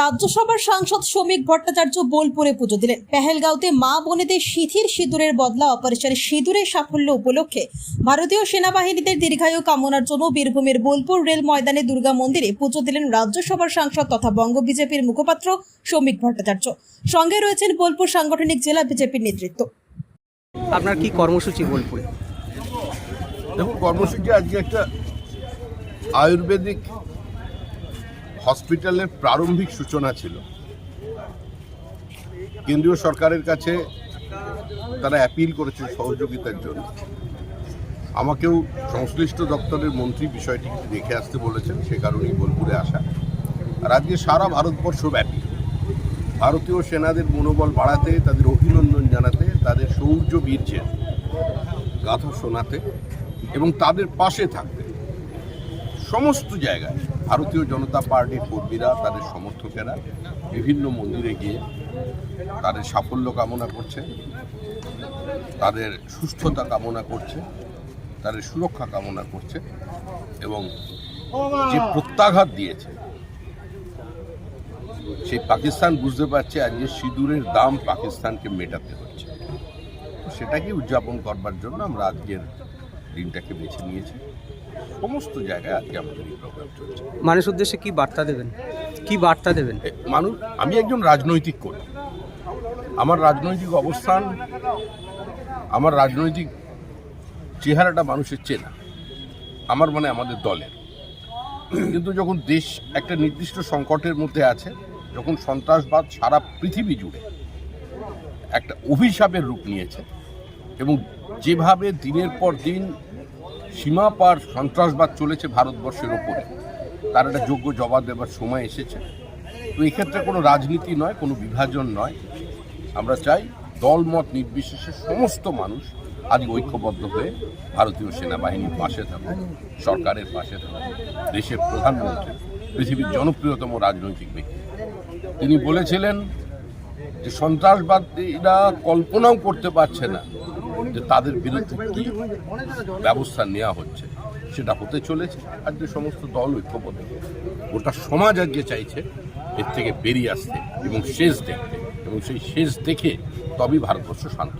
রাজ্যসভার সাংসদ শ্রমিক ভট্টাচার্য বোলপুরে পুজো দিলেন। পেহেলগাঁওতে মা বোনেদের সিথির সিঁদুরের বদলা অপারেশন সিঁদুরের সাফল্য উপলক্ষে ভারতীয় সেনাবাহিনীদের দীর্ঘায়ু কামনার জন্য বীরভূমের বোলপুর রেল ময়দানে দুর্গা মন্দিরে পুজো দিলেন রাজ্যসভার সাংসদ তথা বঙ্গ বিজেপির মুখপাত্র শ্রমিক ভট্টাচার্য। সঙ্গে রয়েছেন বোলপুর সাংগঠনিক জেলা বিজেপির নেতৃত্ব। আপনার কি কর্মসূচি বোলপুরে? দেখুন কর্মসূচি আজকে একটা আয়ুর্বেদিক হসপিটালের প্রারম্ভিক সূচনা ছিল। কেন্দ্রীয় সরকারের কাছে তারা অ্যাপিল করেছে সহযোগিতার জন্য। আমাকেও সংশ্লিষ্ট দপ্তরের মন্ত্রী বিষয়টি দেখে আসতে বলেছেন, সে কারণেই বোলপুরে আসা। আর আজকে সারা ভারতবর্ষব্যাপী ভারতীয় সেনাদের মনোবল বাড়াতে, তাদের অভিনন্দন জানাতে, তাদের শৌর্য বীর্যের গাথা শোনাতে এবং তাদের পাশে থাকতে সমস্ত জায়গায় ভারতীয় জনতা পার্টির কর্মীরা, তাদের সমর্থকেরা বিভিন্ন মন্দিরে গিয়ে তাদের সাফল্য কামনা করছে, তাদের সুস্থতা কামনা করছে, তাদের সুরক্ষা কামনা করছে এবং যে প্রত্যাঘাত দিয়েছে, সেই পাকিস্তান বুঝতে পারছে আজকে সিঁদুরের দাম পাকিস্তানকে মেটাতে হচ্ছে। সেটাকে উদযাপন করবার জন্য আমরা আজকের দিনটাকে বেছে নিয়েছি। সমস্ত জায়গায় আজকে আমাদের এই প্রোগ্রাম চলছে। মানুষ উদ্দেশ্যে কি বার্তা দেবেন? কি বার্তা দেবেন? মানুষ আমি একজন রাজনৈতিক কর্মী আমার রাজনৈতিক অবস্থান আমার রাজনৈতিক চেহারাটা মানুষের চেনা। আমার মানে আমাদের দলের। কিন্তু যখন দেশ একটা নির্দিষ্ট সংকটের মধ্যে আছে যখন সন্ত্রাসবাদ সারা পৃথিবী জুড়ে একটা অভিশাপের রূপ নিয়েছে এবং যেভাবে দিনের পর দিন সীমা পার সন্ত্রাসবাদ চলেছে ভারতবর্ষের ওপরে, তার একটা যোগ্য জবাব দেবার সময় এসেছে। তো এক্ষেত্রে কোনো রাজনীতি নয়, কোনো বিভাজন নয়। আমরা চাই দলমত নির্বিশেষে সমস্ত মানুষ আজ ঐক্যবদ্ধ হয়ে ভারতীয় সেনাবাহিনীর পাশে থাকুক, সরকারের পাশে থাকুক, দেশের প্রধানমন্ত্রী, পৃথিবীর জনপ্রিয়তম রাজনৈতিক ব্যক্তি। তিনি বলেছিলেন যে সন্ত্রাসবাদীরা কল্পনাও করতে পারছে না। যে তাদের বিরুদ্ধে কি ব্যবস্থা নেওয়া হচ্ছে, সেটা হতে চলেছে। আর যে সমস্ত দল ঐক্যবদ্ধ, গোটা সমাজ আজকে চাইছে এর থেকে বেরিয়ে আসতে এবং শেষ দেখতে। এবং সেই শেষ দেখে তবেই ভারতবর্ষ শান্ত